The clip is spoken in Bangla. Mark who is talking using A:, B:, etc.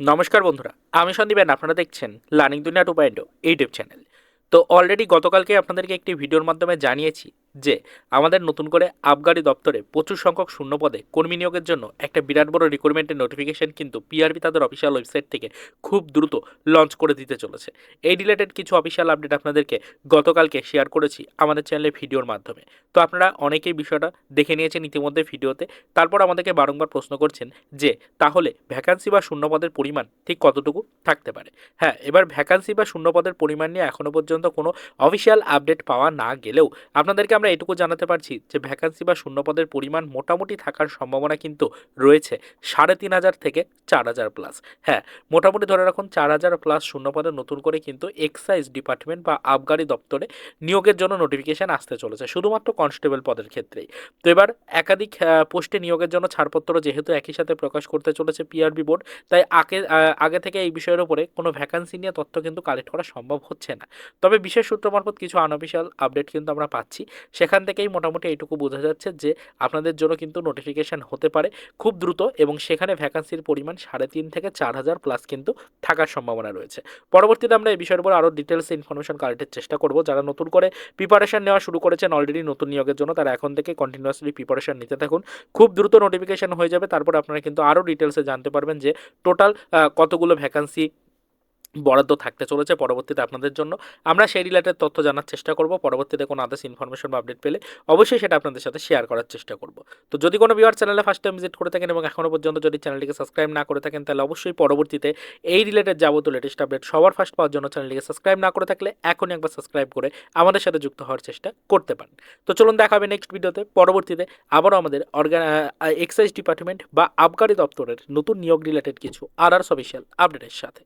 A: নমস্কার বন্ধুরা, আমি সন্দীপেন আপনারা দেখছেন learning Duniya two point YouTube channel. তো অলরেডি গতকালকে আপনাদেরকে একটি ভিডিওর মাধ্যমে জানিয়েছি যে আমাদের নতুন করে আবগারি দপ্তরে প্রচুর সংখ্যক শূন্যপদে কর্মী নিয়োগের জন্য একটা বিরাট বড় রিক্রুটমেন্টের নোটিফিকেশন কিন্তু পিআরবি তাদের অফিসিয়াল ওয়েবসাইট থেকে খুব দ্রুত লঞ্চ করে দিতে চলেছে। এই রিলেটেড কিছু অফিসিয়াল আপডেট আপনাদেরকে গতকালকে শেয়ার করেছি আমাদের চ্যানেলে ভিডিওর মাধ্যমে। তো আপনারা অনেকেই বিষয়টা দেখে নিয়েছেন ইতিমধ্যে ভিডিওতে। তারপর আমাদেরকে বারংবার প্রশ্ন করছেন যে, তাহলে ভ্যাকান্সি বা শূন্যপদের পরিমাণ ঠিক কতটুকু থাকতে পারে? হ্যাঁ এবার ভ্যাকান্সি বা শূন্যপদের পরিমাণ নিয়ে এখনও পর্যন্ত কোনো অফিসিয়াল আপডেট পাওয়া না গেলেও আপনাদেরকে আমরা এটুকু জানাতে পারছি যে ভ্যাকান্সি বা শূন্যপদের পরিমাণ মোটামুটি থাকার সম্ভাবনা কিন্তু রয়েছে সাড়ে তিন হাজার থেকে চার হাজার প্লাস হ্যাঁ মোটামুটি ধরে রাখুন চার হাজার প্লাস শূন্যপদে নতুন করে কিন্তু এক্সাইজ ডিপার্টমেন্ট বা আবগারি দপ্তরে নিয়োগের জন্য নোটিফিকেশন আসতে চলেছে, শুধুমাত্র কনস্টেবল পদের ক্ষেত্রেই। তো এবার একাধিক পোস্টে নিয়োগের জন্য ছাড়পত্র যেহেতু একই সাথে প্রকাশ করতে চলেছে পিআরবি বোর্ড, তাই আগে আগে থেকে এই বিষয়ের উপরে কোনো ভ্যাকান্সি নিয়ে তথ্য কিন্তু কালেক্ট করা সম্ভব হচ্ছে না। তবে বিশেষ সূত্র মারফত কিছু আনঅফিসিয়াল আপডেট কিন্তু আমরা পাচ্ছি। সেখান থেকেই মোটামুটি এইটুকু বোঝা যাচ্ছে যে আপনাদের জন্য কিন্তু নোটিফিকেশান হতে পারে খুব দ্রুত এবং সেখানে ভ্যাকান্সির পরিমাণ সাড়ে তিন থেকে চার হাজার প্লাস কিন্তু থাকার সম্ভাবনা রয়েছে। পরবর্তীতে আমরা এই বিষয়ের উপর আরও ডিটেলসে ইনফরমেশন কালেক্টের চেষ্টা করব। যারা নতুন করে প্রিপারেশান নেওয়া শুরু করেছেন অলরেডি নতুন নিয়োগের জন্য, তারা এখন থেকে কন্টিনিউয়াসলি প্রিপারেশান নিতে থাকুন। খুব দ্রুত নোটিফিকেশান হয়ে যাবে, তারপর আপনারা কিন্তু আরও ডিটেলসে জানতে পারবেন যে টোটাল কতগুলো ভ্যাকান্সি বরাদ্দ থাকতে চলেছে পরবর্তীতে আপনাদের জন্য। আমরা সেই রিলেটেড তথ্য জানার চেষ্টা করব, পরবর্তীতে কোনো আদার্স ইনফরমেশন বা আপডেট পেলে অবশ্যই সেটা আপনাদের সাথে শেয়ার করার চেষ্টা করব। তো যদি কোনো ভিউয়ার চ্যানেলে ফার্স্ট টাইম ভিজিট করে থাকেন এবং এখনও পর্যন্ত যদি চ্যানেলটিকে সাবস্ক্রাইব না করে থাকেন, তাহলে অবশ্যই পরবর্তীতে এই রিলেটেড যাবতীয় লেটেস্ট আপডেট সবার ফার্স্ট পাওয়ার জন্য চ্যানেলটিকে সাবস্ক্রাইব না করে থাকলে এখনই একবার সাবস্ক্রাইব করে আমাদের সাথে যুক্ত হওয়ার চেষ্টা করতে পারেন। তো চলুন দেখা হবে নেক্সট ভিডিওতে পরবর্তীতে আবারও আমাদের অর্গান এক্সাইজ ডিপার্টমেন্ট বা আবগারি দপ্তরের নতুন নিয়োগ রিলেটেড কিছু আদার্স অফিসিয়াল আপডেটের সাথে।